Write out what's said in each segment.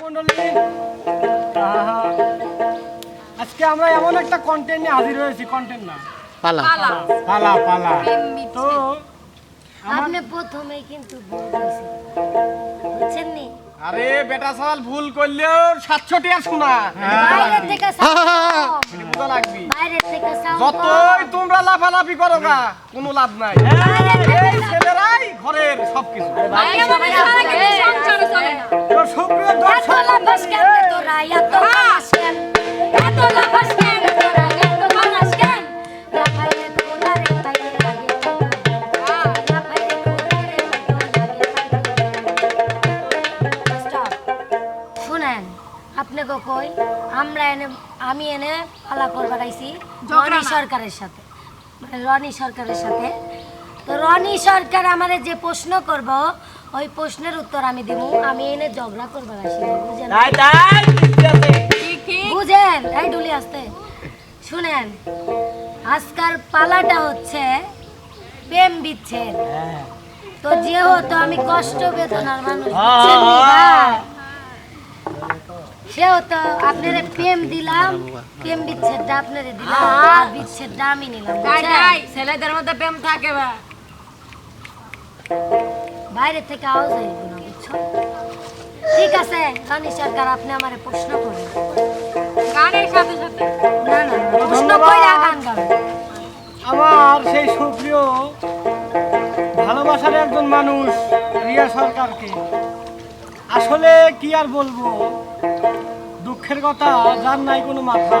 মণ্ডলী, আজকে আমরা এমন একটা কন্টেন্ট নিয়ে হাজির হয়েছি কন্টেন্ট না। পালা। পালা। পালা তো আপনি প্রথমেই কিন্তু ভুল বুঝছেন নি? আরে বেটা সাল ভুল করলেও সাতশো টিয়া শোনা। বাইরে থেকে সাউন্ড। বুঝা লাগবি। থেকে সাউন্ড। যতই তোমরা লাফালাফি করো না কোনো লাভ নাই। এই ছেলেরাই ঘরের সবকিছু। তো সুপ্রিয় দর্শক। লাফাস কেন রে তোরা? এত আমি এনে পালা করবার আইছি রনি সরকারের সাথে। মানে রনি সরকারের সাথে। তো রনি সরকার আমারে যে প্রশ্ন করব ওই প্রশ্নের উত্তর আমি দেব। আমি এনে ঝগড়া করবার আসি বুঝেন বুঝেন এই ডুলি আসতে। শুনেন আজকাল পালাটা হচ্ছে প্রেম বিচ্ছেদ। তো যেহেতু আমি কষ্ট বেদনার মানুষ নি ভাই? আপনার প্রেম দিলাম। প্রেম বিচ্ছেদটা আপনারে দিলাম। আর বিচ্ছেদটা আমি নিলাম ছেলেদের মধ্যে প্রেম থাকে বা। বাইরে থেকে আওয়াজ না বুঝছ? ঠিক আছে রানী সরকার আপনি আমারে প্রশ্ন করেন। গানের সাথে সাথে। না না প্রশ্ন ধন্যবাদ। কইরা গান গাবেন আমার সেই সুপ্রিয় ভালোবাসার একজন মানুষ রিয়া সরকারকে। আসলে কি আর বলব? দুঃখের কথা যার নাই কোনো মাথা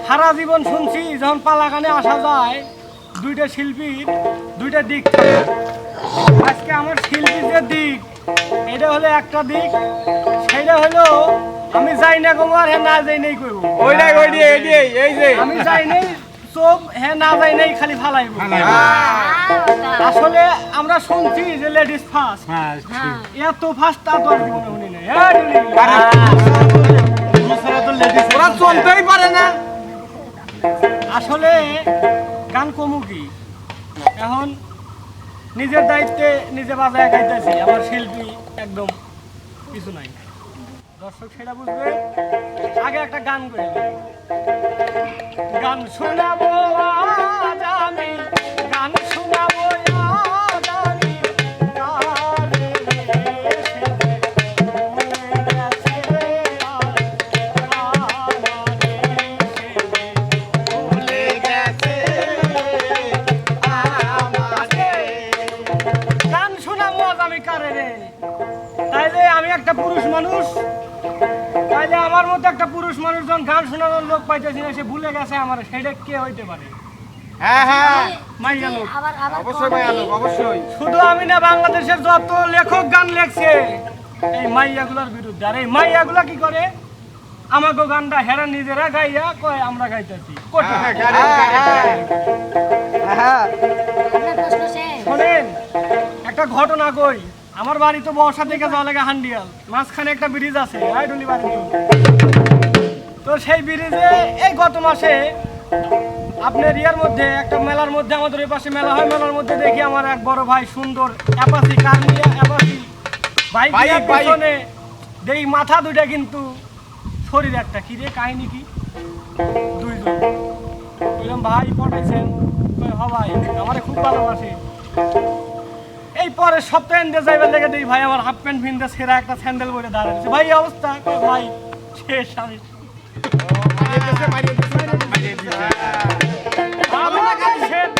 সারা জীবন শুনছি যখন পালাগানে আসা যায় দুইটা শিল্পীর দুইটা দিক আজকে আমার শিল্পীর যে দিক এটা হলো একটা দিক সেটা হলো আমি যাই না কমো আর হ্যাঁ না যাই নেই করব ওইটাই ওই এই যে। আমি যাই নাই চোখ হ্যাঁ না যাই নাই খালি ফালাইব। আসলে আমরা শুনছি যে লেডিস ফার্স্ট এত ফার্স্ট তা তো আর জীবনে শুনি নাই। হ্যাঁ, ওরা চলতেই পারে না। আসলে গান কমু কি? এখন নিজের দায়িত্বে নিজে বাজায় গাইতেছি আমার শিল্পী একদম কিছু নাই। দর্শক সেটা বুঝবে আগে একটা গান করে। গান শোনাবো কে হইতে পারে? হ্যাঁ হ্যাঁ। মাইয়া লোক। আবার আবার অবশ্যই ভাই আলোক অবশ্যই। শুধু আমি না বাংলাদেশের যত লেখক গান লেখছে এই মাইয়াগুলোর বিরুদ্ধে। আর এই মাইয়াগুলা কি করে? আমাকে গানটা হেরা নিজেরা গাইয়া কয় আমরা গাইতেছি। কোথায়? আপনার প্রশ্ন শেষ। শোনেন একটা ঘটনা কই। আমার বাড়ি তো বর্ষা থেকে যাওয়া লাগে হান্ডিয়াল। মাঝখানে একটা ব্রিজ আছে আইডুলি বাড়ি তো সেই ব্রিজে এই গত মাসে আপনার ইয়ার মধ্যে একটা মেলার মধ্যে আমাদের ওই পাশে মেলা হয় মেলার মধ্যে দেখি আমার এক বড় ভাই সুন্দর অ্যাপাসি কার নিয়ে অ্যাপাসি বাইক নিয়ে। পিছনে দেখি মাথা দুইটা কিন্তু শরীর একটা। কি রে কাহিনী কি? দুইজন বললাম ভাই পটাইছেন কই, হ আমারে খুব ভালোবাসে। এই পরে সপ্তাহে এনতে যাইবার লেগে দিই ভাই আমার হাফ প্যান্ট ভিনতে সেরা একটা স্যান্ডেল বলে দাঁড়াচ্ছে ভাই অবস্থা? ভাই শেষ আমি। মারিয়ে দিছে, মারিয়ে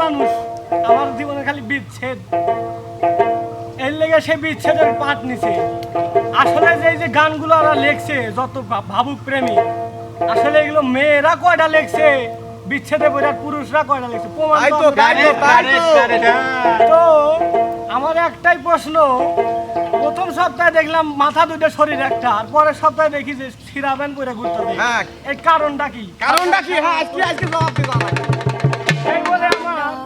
মানুষ আমার জীবনে খালি বিচ্ছেদ। এর লেগে সে বিচ্ছেদের পাঠ নিছে। আসলে যে যে গানগুলো ওরা লেখছে যত ভাবুক প্রেমী আসলে এগুলো মেয়েরা কয়টা লেখছে? বিচ্ছেদে বইটার পুরুষরা কয়টা লেখছে? তো আমরা- একটাই প্রশ্ন প্রথম সপ্তাহে দেখলাম মাথা দুটো শরীর একটা আর পরের সপ্তাহে দেখি যে সিরাবেন পরে ঘুরতে হ্যাঁ। এই কারণটা কি? কারণটা কি? হ্যাঁ আজকে আজকে জবাব বলে আমার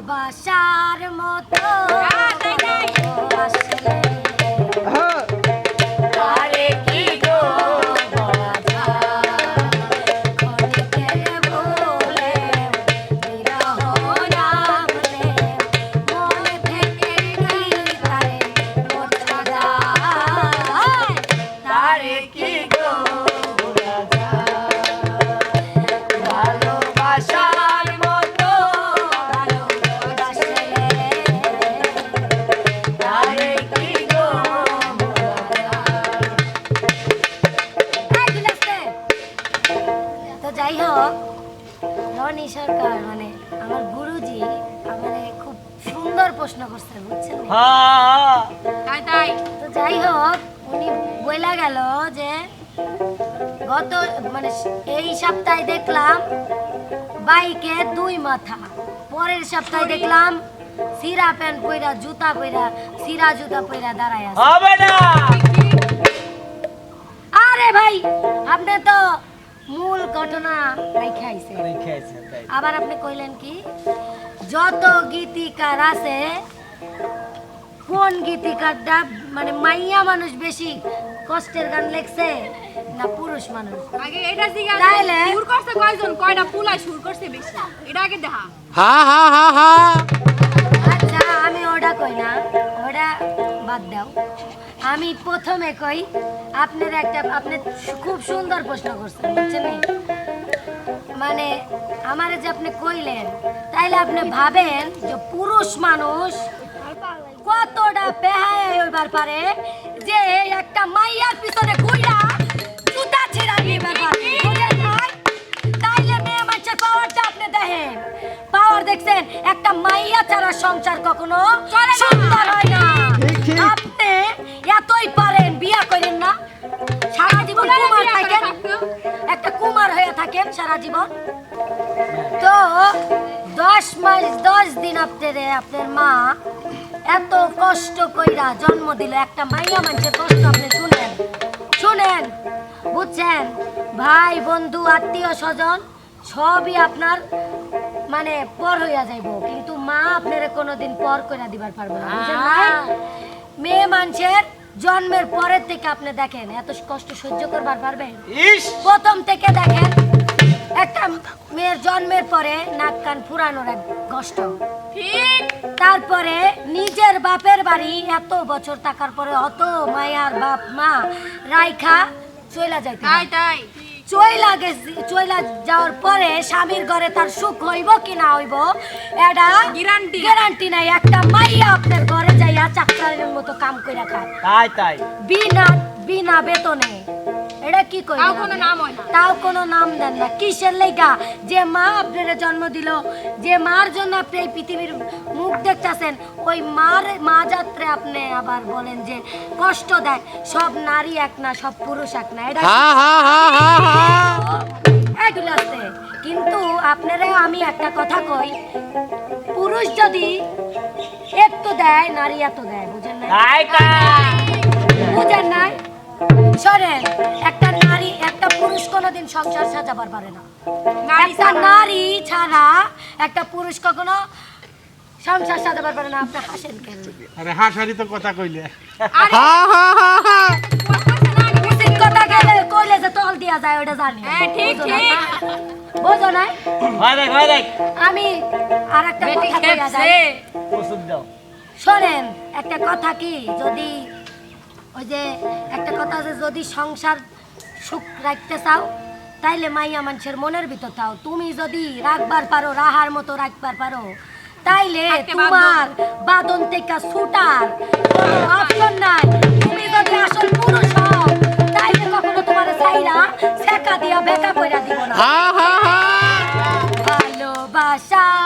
ভালোবাসার মতো। তাই, সপ্তাহে দেখলাম বাইকে দুই মাথা। পরের সপ্তাহে দেখলাম সিরা প্যান্ট পইরা জুতা পইরা সিরা জুতা পইরা দাঁড়ায় হবে না! আরে ভাই আপনি তো মূল ঘটনা রাইখাইছে আবার আপনি কইলেন কি যত গীতিকার আছে কোন গীতিকারটা মানে মাইয়া মানুষ বেশি কষ্টের গান লেখছে না পুরুষ মানুষ। আগে এটা জিজ্ঞাসা তাইলে? সুর করছে কয়জন? কয়টা পুলাই সুর করছে বেশি? এটা আগে দেখা। হা হা হা হা। আচ্ছা আমি ওটা কই না? ওটা বাদ দাও। আমি প্রথমে কই আপনার একটা আপনি খুব সুন্দর প্রশ্ন করছেন বুঝছেন মানে আমারে যে আপনি কইলেন তাইলে আপনি ভাবেন যে পুরুষ মানুষ কতটা বেহায় হইবার পারে যে একটা মাইয়ার পিছনে ঘুরা জুতা ছিড়া নিবার পারে? তাইলে মেয়ে মানুষের পাওয়ারটা আপনি দেখেন। পাওয়ার দেখছেন একটা মাইয়া ছাড়া সংসার কখনো সুন্দর হয় না। আপনি এতই পারেন বিয়া করেন না। সারা জীবন কুমার থাকেন। একটা কুমার হয়ে থাকেন সারা জীবন। তো দশ মাস দশ দিন আপনারে আপনার মা এত কষ্ট কইরা জন্ম দিল। একটা মাইয়া মানুষের কষ্ট আপনি শুনেন শুনেন বুঝছেন? ভাই বন্ধু আত্মীয় স্বজন সবই আপনার মানে পর হইয়া যাইব। কিন্তু মা আপনারে কোনোদিন পর কইরা দিবার পারব না মেয়ে মানুষের জন্মের পরের থেকে আপনি দেখেন এত কষ্ট সহ্য করবার পারবেন? প্রথম থেকে দেখেন একটা মেয়ের জন্মের পরে নাক কান ফুরানোর এক কষ্ট। ঠিক। তারপরে নিজের বাপের বাড়ি এত বছর থাকার পরে অত মায়ার বাপ মা রাইখা চইলা যাইতে তাই তাই। চইলা গেছি চইলা যাওয়ার পরে স্বামীর ঘরে তার সুখ হইব কি না হইব এটা নাই। গ্যারান্টি নাই। একটা মাইয়া আপনার ঘরে যাইয়া চাকরারের মতো কাম কইরা খায়। তাই তাই। বিনা বিনা বেতনে। এটা কি কই তাও কোনো নাম হয় না। তাও কোনো নাম দেন না। কিসের লেগা? যে মা আপনার জন্ম দিল যে মার জন্য আপনি এই পৃথিবীর মুখ দেখতেছেন ওই মার মা যাত্রে আপনি আবার বলেন যে কষ্ট দেয়। সব নারী এক না সব পুরুষ এক না। এটা এগুলো আছে কিন্তু আপনারা আমি একটা কথা কই। পুরুষ যদি একটু দেয় নারী এত দেয় বুঝেন না বুঝেন নাই? শোনেন সংসার সাজাবার পারে না। নারী একটা নারী ছাড়া একটা পুরুষ কখনো সংসার সাজাবার পারে না। আপনি হাসেন কেন? আরে হাসারি তো কথা কইলে। কথা গেলে যে তল দিয়া যায় ওটা জানি। হ্যাঁ, ঠিক, ঠিক। বুঝো নাই? হয় দেখ হয় দেখ। আমি আর একটা বেটি কথা কইয়া যাই। ওষুধ দাও। শোনেন একটা কথা কি? যদি ওই যে একটা কথা আছে যদি সংসার সুখ রাখতে চাও তাইলে মাইয়া মানুষের মনের ভিতর থাও তুমি যদি রাখবার পারো রাহার মতো রাখবার পারো তাইলে তোমার বাদন থেকে ছুটার কোনো অপশন নাই। তুমি যদি আসল পুরুষ হও তাইলে কখনো তোমার চাইরা ছেকা দিয়া বেকা কইরা দিব না। ভালোবাসার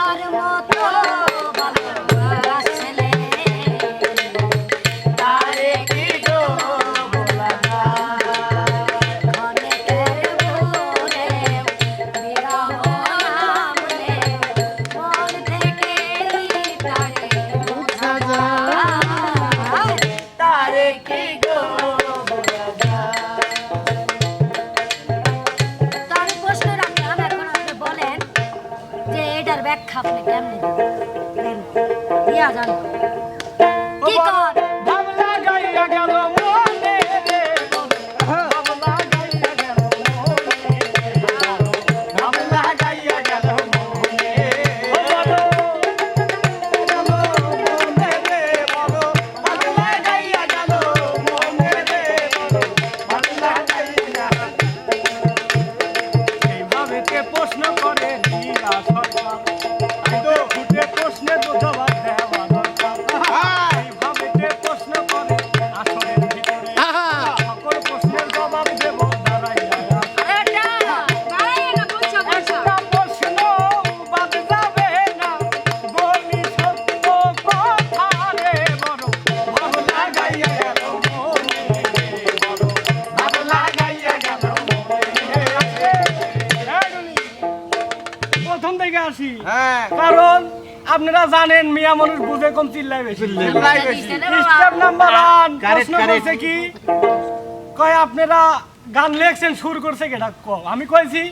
আপনারা জানেন মিয়া মানুষ বুঝে কম চিল্লাই বেশি। চিল্লাই বেশি। স্টেপ নাম্বার ওয়ান প্রশ্ন করছে কি? কয় আপনারা গান লেখছেন সুর করছে কেটা ক। আমি কইছি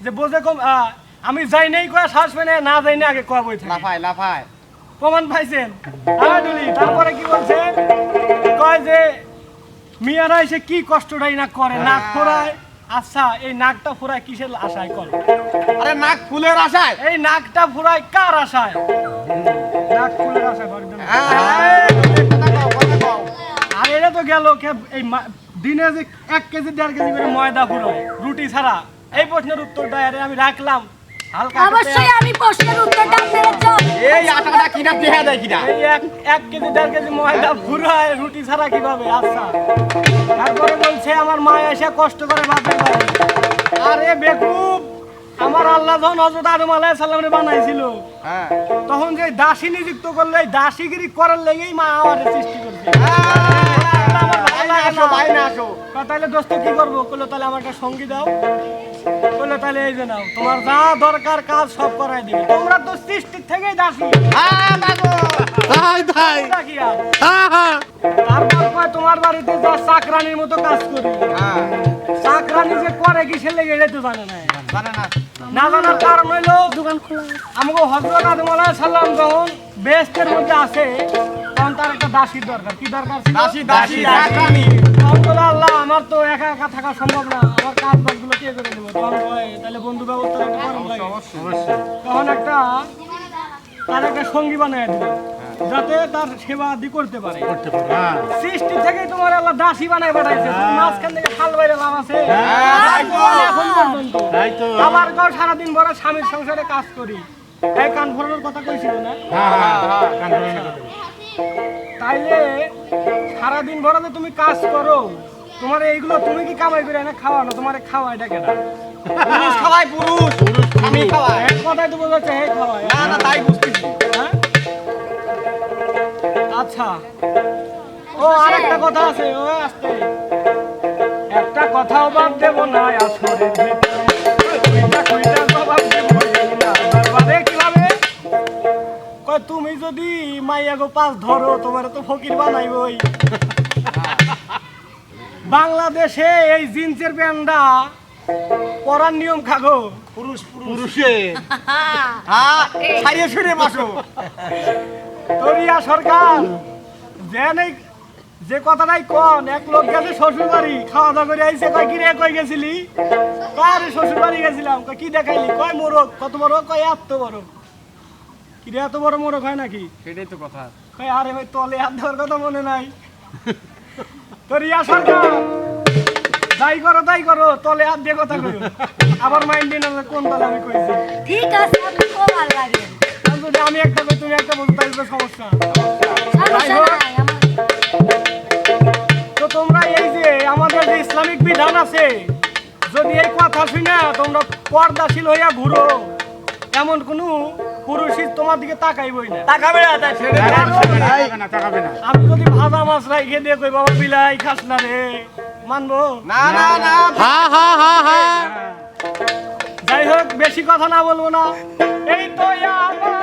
যে বোঝে কম আমি যাই নাই কয়া শ্বাস মেনে না যাই না আগে কয়া বই লাফায় লাফায়। প্রমাণ পাইছেন? হ্যাঁ তারপরে কি বলছে? কয় যে মিয়ারা এসে কি কষ্টটাই না করে নাক ফোড়ায় আচ্ছা এই নাকটা ফুরায় কিসের আশায় করে? আরে নাক ফুলের আশায়? এই নাকটা ফুরায় কার আশায়? নাক ফুলের আশায়। হ্যাঁ, কও। আর এটা তো গেল এই দিনে যে এক কেজি দেড় কেজি করে ময়দা ফুরায় রুটি ছাড়া। এই প্রশ্নের উত্তরটা দেয় আমি রাখলাম। অবশ্যই আমি প্রশ্নের উত্তরটা আপনারা এই আটাটা কিনা দেহা দেয় কিনা এই এক এক কেজি দেড় কেজি ময়দা ফুরায় রুটি ছাড়া কীভাবে আচ্ছা তারপরে বলছে আমার মা এসে কষ্ট করে বাপের বাড়ি আরে বেকুব আমার আল্লাহ যখন হজরত আদম আলাইহিস সালামরে বানাইছিল হ্যাঁ তখন যে দাসী নিযুক্ত করলে এই দাসীগিরি করার লেগেই মা আমাদের সৃষ্টি করছে তাহলে দোস্ত কি করব বলল তাহলে আমার একটা সঙ্গী দাও বলল তাহলে এই যে নাও তোমার যা দরকার কাজ সব করাই দিবে। তোমরা তো সৃষ্টির থেকেই দাসী। হ্যাঁ বাবু তাই তাই। কি আর? হ্যাঁ হ্যাঁ। তারপর তোমার বাড়িতে যা চাকরানির মতো কাজ করি। হ্যাঁ। চাকরানি যে করে কি সে লেগে তো জানে না জানে না। না জানার কারণ হইল দোকান খোলা আমাকে হজরত আদম আলাইহিস সালাম যখন বেস্টের মধ্যে আসে তখন তার একটা দাসীর দরকার। কি দরকার ছিল? দাসী তখন বলে, আল্লাহ আমার তো একা একা থাকা সম্ভব না। আমার কাজ বাজগুলো কে করে দেবো তখন তাহলে বন্ধু ব্যবস্থা একটা তখন একটা তার একটা সঙ্গী বানায় দিল যাতে তার সেবা আদি করতে পারে। করতে পারো হ্যাঁ। সৃষ্টি থেকেই তোমার আল্লাহ দাসী বানায় পাঠাইছে তুমি মাঝখান থেকে খাল বাইরে লাভ আছে। হ্যাঁ, তাই তো আবার কও সারাদিন বড় স্বামীর সংসারে কাজ করি। এই কান ফোরানোর কথা কইছিল না? হ্যাঁ হ্যাঁ হ্যাঁ কান তাইলে সারাদিন ভরা যে তুমি কাজ করো তোমার এইগুলো তুমি কি কামাই করে না খাওয়ানো? তোমার খাওয়া এটা কেনা পুরুষ খাওয়ায় পুরুষ। আমি খাওয়াই এক কথায় তো বোঝাচ্ছে হে খাওয়ায়। না না তাই বুঝতেছি আচ্ছা। ও আরেকটা কথা আছে। ও আসতে। একটা কথাও বাদ দেব না তুমি যদি মাইয়া গো পাঁচ ধরো তোমার তো ফকির বানাইবই বাংলাদেশে এই জিন্সের প্যান্ডা পরার নিয়ম খাগো পুরুষ পুরুষ। হ্যাঁ সারিয়ে সুরে মাসো তরিয়া সরকার যে যে কথাটাই কন এক লোক গেছে শ্বশুর বাড়ি খাওয়া দাওয়া করে আইসে কয় কি রে কই গেছিলি? কার শ্বশুর বাড়ি গেছিলাম? কয় কি দেখাইলি? কয় মোরগ কত বড়? কয় এত বড়। কি রে এত বড় মোরগ হয় নাকি? সেটাই তো কথা। কয় আরে ভাই তলে হাত দেওয়ার কথা মনে নাই। তরিয়া সরকার তাই করো তাই করো তলে হাত দিয়ে কথা কইও। আবার মাইন্ডে না কোন তলে আমি কইছি? ঠিক আছে আপনি কমার লাগে যদি আমি একটা কই তুমি একটা বলতে তাহলে তো সমস্যা। তো তোমরা এই যে আমাদের যে ইসলামিক বিধান আছে যদি এই কথা শুনে তোমরা পর্দাশীল হইয়া ঘুরো এমন কোনো পুরুষই তোমার দিকে তাকাইবই না। তাকাবে না। তাকাবে না আমি যদি ভাজা মাছ রাইখে দিয়ে কই বাবা বিলাই খাস না রে মানবো? না না না। হ্যাঁ হ্যাঁ হ্যাঁ হ্যাঁ যাই হোক বেশি কথা না বলব না। এই তো আমার